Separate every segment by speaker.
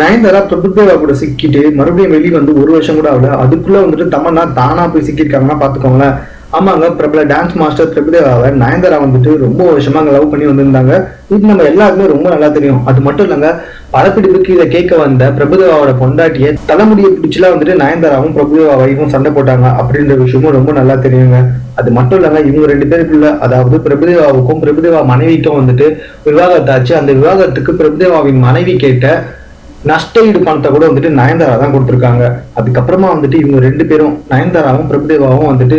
Speaker 1: நயன்தாரா பிரபுதேவா கூட சிக்கிட்டு மறுபடியும் வெளியே வந்து ஒரு வருஷம் கூட ஆகல. அதுக்குள்ள வந்துட்டு தமன்னா தானா போய் சிக்கியிருக்காங்கன்னா பாத்துக்கோங்களேன். ஆமாங்க பிரபல டான்ஸ் மாஸ்டர் பிரபுதேவாவை நயன்தாரா வந்துட்டு ரொம்ப வருஷமா லவ் பண்ணி வந்திருந்தாங்க. இது நம்ம எல்லாருக்குமே ரொம்ப நல்லா தெரியும். அது மட்டும் இல்லைங்க படப்பிடிப்புக்கு இதை கேட்க வந்த பிரபுதேவாவோட பொண்டாட்டிய தலைமுடியை பிடிச்சலாம் வந்துட்டு நயன்தாராவும் பிரபுதேவாவையும் சண்டை போட்டாங்க அப்படின்ற விஷயமும் ரொம்ப நல்லா தெரியுங்க. அது மட்டும் இல்லைங்க இவங்க ரெண்டு பேருக்குள்ள அதாவது பிரபுதேவாவுக்கும் பிரபுதேவா மனைவிக்கும் வந்துட்டு விவாகத்தாச்சு அந்த விவாகத்துக்கு பிரபுதேவாவின் மனைவி கேட்ட நஷ்ட ஈடு பணத்தை கூட வந்துட்டு நயன்தாரா தான் கொடுத்துருக்காங்க. அதுக்கப்புறமா வந்துட்டு இவங்க ரெண்டு பேரும் நயன்தாராவும் பிரபுதேவாவும் வந்துட்டு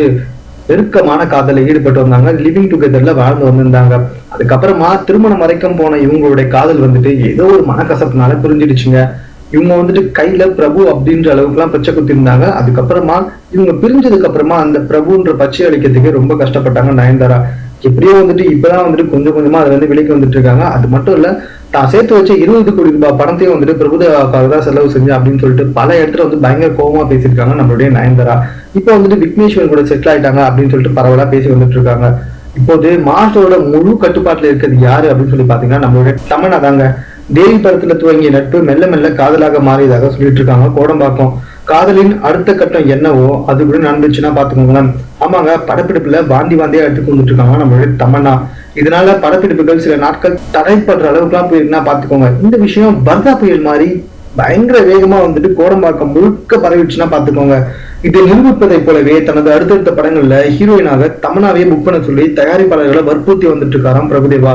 Speaker 1: நெருக்கமான காதல ஈடுபட்டு வந்தாங்க. லிவிங் டுகெதர்ல வாழ்ந்து வந்திருந்தாங்க. அதுக்கப்புறமா திருமணம் வரைக்கும் போன இவங்களுடைய காதல் வந்துட்டு ஏதோ ஒரு மனக்கசப்புனால புரிஞ்சிடுச்சுங்க. இவங்க வந்துட்டு கையில பிரபு அப்படின்ற அளவுக்குலாம் பச்சை குத்திருந்தாங்க அதுக்கப்புறமா இவங்க பிரிஞ்சதுக்கு அப்புறமா அந்த பிரபுன்ற பச்சை அளிக்கிறதுக்கு ரொம்ப கஷ்டப்பட்டாங்க நயன்தாரா. எப்படியோ வந்துட்டு இப்பதான் வந்துட்டு கொஞ்சம் கொஞ்சமா அதுல இருந்து விலைக்கு வந்துட்டு இருக்காங்க. அது மட்டும் இல்ல தான் சேர்த்து வச்ச இருபது கோடி ரூபாய் பணத்தையும் வந்துட்டு பிரபுதேவாக்காக தான் செலவு செஞ்சு அப்படின்னு சொல்லிட்டு பல இடத்துல வந்து பயங்கர கோபமா பேசியிருக்காங்க நம்மளுடைய நயன்தாரா. இப்போ வந்துட்டு விக்னேஸ்வரன் கூட செட்டில் ஆயிட்டாங்க அப்படின்னு சொல்லிட்டு பரவலா பேசி வந்துட்டு இருக்காங்க இப்போது மாஸ்டரோட முழு கட்டுப்பாட்டுல இருக்கிறது யாரு அப்படின்னு சொல்லி பாத்தீங்கன்னா நம்மளுடைய தமிழா தாங்க தேவி படத்துல துவங்கிய நட்பு மெல்ல மெல்ல காதலாக மாறியதாக சொல்லிட்டு இருக்காங்க கோடம்பாக்கம். காதலின் அடுத்த கட்டம் என்னவோ அது கூட நடந்துச்சுன்னா பாத்துக்கோங்களேன் ஆமாங்க படப்பிடிப்புல வாந்தி வாந்தியா எடுத்துட்டு வந்துட்டு இருக்காங்க நம்மளுடைய தமன்னா. இதனால படப்பிடிப்புகள் சில நாட்கள் தடைப்படுற அளவுக்குலாம் போயிருந்தா பாத்துக்கோங்க இந்த விஷயம் பர்தா புயல் மாதிரி பயங்கர வேகமா வந்துட்டு கோடம்பாக்கம் முழுக்க பரவிடுச்சுன்னா பாத்துக்கோங்க இதை நிரூபிப்பதை போலவே தனது அடுத்தடுத்த படங்கள்ல ஹீரோயினாக தமனாவே புக் பண்ண சொல்லி தயாரிப்பாளர்களை வற்புறுத்தி வந்துட்டு இருக்காராம் பிரபுதேவா.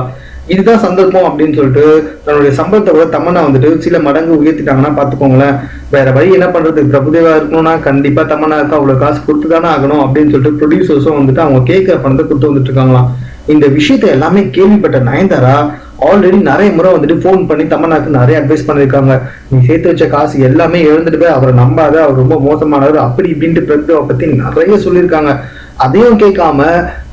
Speaker 1: இதுதான் சந்தர்ப்பம் அப்படின்னு சொல்லிட்டு தன்னுடைய சம்பளத்தை கூட தமன்னா வந்துட்டு சில மடங்கு உயர்த்திட்டாங்கன்னா பாத்துக்கோங்களேன் வேற வழி என்ன பண்றது? பிரபுதேவா இருக்கணும்னா கண்டிப்பா தமன்னாக்கு அவ்வளவு காசு கொடுத்துதானே ஆகணும் அப்படின்னு சொல்லிட்டு ப்ரொடியூசர்ஸும் வந்துட்டு அவங்க கேட்கிற பணத்தை கொடுத்து வந்துட்டு இருக்காங்களாம். இந்த விஷயத்தை எல்லாமே கேள்விப்பட்ட நயன்தாரா ஆல்ரெடி நிறைய முறை வந்துட்டு ஃபோன் பண்ணி தமன்னாக்கு நிறைய அட்வைஸ் பண்ணிருக்காங்க நீ சேர்த்து வச்ச காசு எல்லாமே இழந்துட்டு போய் அவரை நம்பாத அவர் ரொம்ப மோசமானவர் அப்படி இப்படின்ட்டு பிரபுதேவா பத்தி நிறைய சொல்லியிருக்காங்க. அதையும் கேட்காம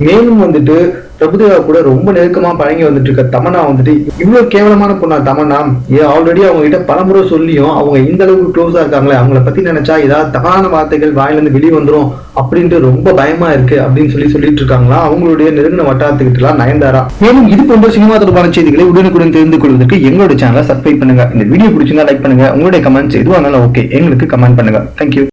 Speaker 1: மேலும் வந்துட்டு பிரபுதேவா கூட ரொம்ப நெருக்கமா பழங்கி வந்துட்டு இருக்க தமனா வந்துட்டு இவ்வளவு கேவலமான பொண்ணா தமன்னா? ஏன் ஆல்ரெடி அவங்க கிட்ட பலமுறை சொல்லியும் அவங்க இந்த அளவுக்கு க்ளோஸா இருக்காங்களே அவங்கள பத்தி நினைச்சா ஏதாவது தவறான வார்த்தைகள் வாயில இருந்து வெளியே வந்துரும் அப்படின்ட்டு ரொம்ப பயமா இருக்கு அப்படின்னு சொல்லி சொல்லிட்டு இருக்காங்களா அவங்களுடைய நெருங்கின வட்டாரத்துக்கிட்ட எல்லாம் நயன்தாரா? மேலும் இது போன்ற சினிமா தொடர்பான செய்திகளை உடனுக்குடன் தெரிந்து கொள்வதற்கு எங்களோட சேனலை சப்ஸ்கிரைப் பண்ணுங்க. இந்த வீடியோ பிடிச்சிருந்தா லைக் பண்ணுங்க. உங்களுடைய கமெண்ட்ஸ் எதுவாக இருந்தாலும் ஓகே எங்களுக்கு கமெண்ட் பண்ணுங்க. தேங்க்யூ